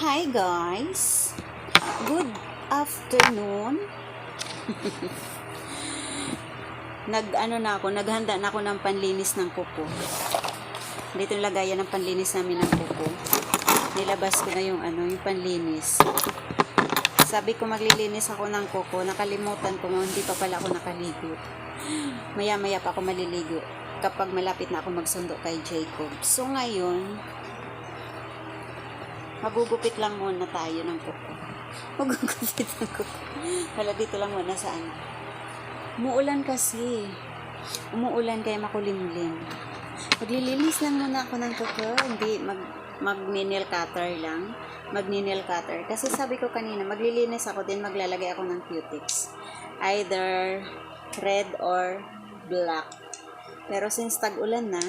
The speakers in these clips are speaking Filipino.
Hi guys! Good afternoon! Nag ano na ako, naghanda na ako ng panlinis ng kuko. Dito yung lagayan ng panlinis namin ng kuko. Nilabas ko na yung ano, yung panlinis. Sabi ko maglilinis ako ng kuko, nakalimutan ko, hindi pa pala ako nakaligo. Maya-maya pa ako maliligo kapag malapit na ako magsundo kay Jacob. So ngayon, magugupit lang muna tayo ng kuko. Magugupit ng kuko. Wala dito lang muna sa ano. Umuulan kasi. Umuulan kaya makulimlim. Maglilinis lang muna ako ng kuko. Hindi mag mag-nail cutter lang. Mag-nail cutter. Kasi sabi ko kanina, maglilinis ako din maglalagay ako ng cutics. Either red or black. Pero since tag-ulan na,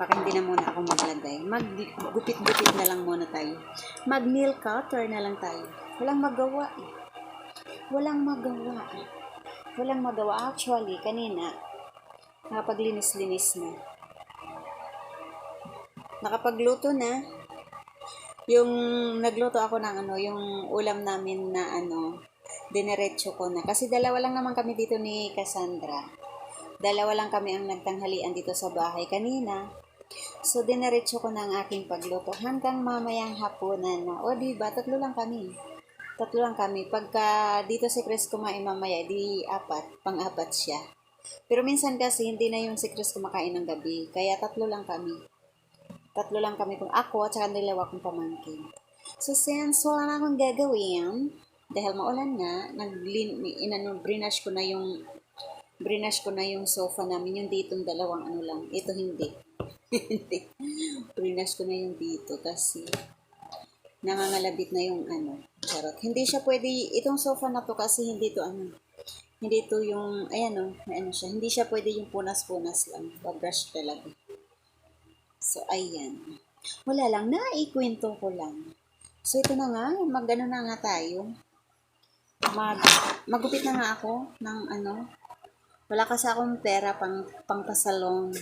baka hindi na muna ako maglagay. Maggupit-gupit na lang muna tayo. Mag-nail cutter na lang tayo. Walang magawa eh. Walang magawa. Walang magawa. Actually, kanina, nakapaglinis-linis na. Nakapagluto na. Yung nagluto ako ng ano, yung ulam namin na ano, dinerecho ko na. Kasi dalawa lang naman kami dito ni Cassandra. Dalawa lang kami ang nagtanghalian dito sa bahay kanina. So, dinerecho ko na ang aking pagluto hanggang mamayang hapunan na. O, di ba? Tatlo lang kami. Tatlo lang kami. Pagka dito si Chris kumain mamaya, di apat. Pang-apat siya. Pero minsan kasi hindi na yung si Chris kumakain ng gabi. Kaya tatlo lang kami. Tatlo lang kami kung ako at saka dalawa kong pamangkin. So, since wala na akong gagawin, dahil maulan na, naglin, inano, brinash ko na yung brinash ko na yung sofa namin, yung ditong dalawang ano lang. Ito hindi. brinash ko na yung dito kasi nangangalabit na yung ano. Charot. Hindi siya pwede, itong sofa na to kasi hindi to ano, hindi to yung, ayan o, may ano siya. Hindi siya pwede yung punas-punas lang. Pabrush talaga. So, ayan. Wala lang, naikwento ko lang. So, ito na nga, mag-ano na nga tayo. Mag, magupit na nga ako ng ano. Wala kasi akong pera pang, pang pasalon.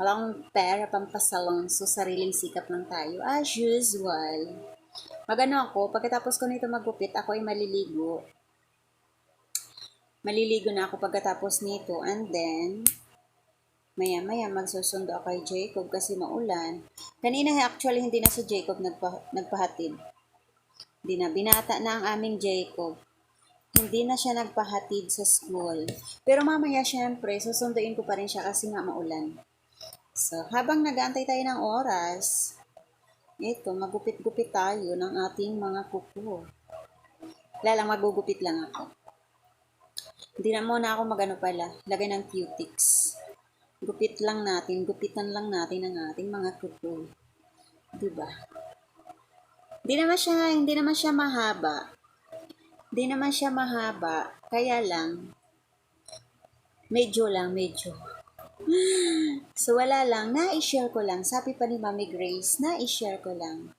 Wala akong pera pang pasalon. So, sariling sikap lang tayo. As usual. Magano ako, pagkatapos ko nito magupit, ako ay maliligo. Maliligo na ako pagkatapos nito. And then, maya-maya magsusundo ako kay Jacob kasi maulan. Kanina actually hindi na si Jacob nagpa, nagpahatid. Hindi na, binata na ang aming Jacob. Hindi na siya nagpahatid sa school. Pero mamaya syempre, susunduin ko pa rin siya kasi nga maulan. So, habang nag-aantay tayo ng oras, ito, magupit-gupit tayo ng ating mga kuko. Lalang magugupit lang ako. Hindi na muna ako magano pala, lagay ng cutics. Gupit lang natin, gupitan lang natin ang ating mga kuko. 'Di ba? Hindi naman siya, hindi naman siya mahaba. Hindi naman siya mahaba, kaya lang medyo lang, medyo. So wala lang, na-share ko lang. Sabi pa ni Mami Grace, na-share ko lang.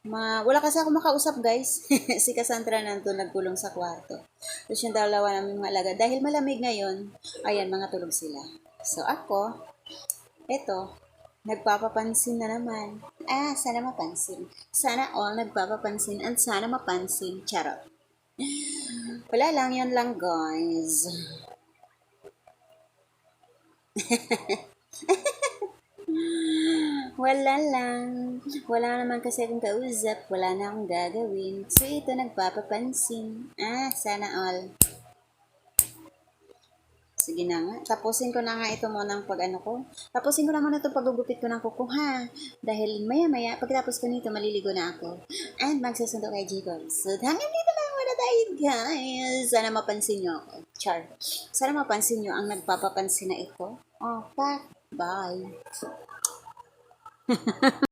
Ma, wala kasi ako makausap guys. si Cassandra nandun nagkulong sa kwarto. Tapos yung dalawa namin mga alaga. Dahil malamig ngayon, ayan, mga tulog sila. So ako, eto, nagpapapansin na naman. Ah, sana mapansin. Sana all nagpapapansin and sana mapansin. Charot. Wala lang, yun lang guys. Wala lang. Wala naman kasi akong kausap. Wala na akong gagawin. So, ito nagpapapansin. Ah, sana all. Sige na nga. Tapusin ko na nga ito muna ang pag ano ko. Tapusin ko na muna itong pagugupit ko ng kuko ha. Dahil maya maya, pagkatapos ko nito, maliligo na ako. And magsusundo kay Jacob. So, hanggang dito lang muna tayo guys. Sana mapansin nyo ako. Char. Sana mapansin nyo ang nagpapapansin na ito. Pa. Bye.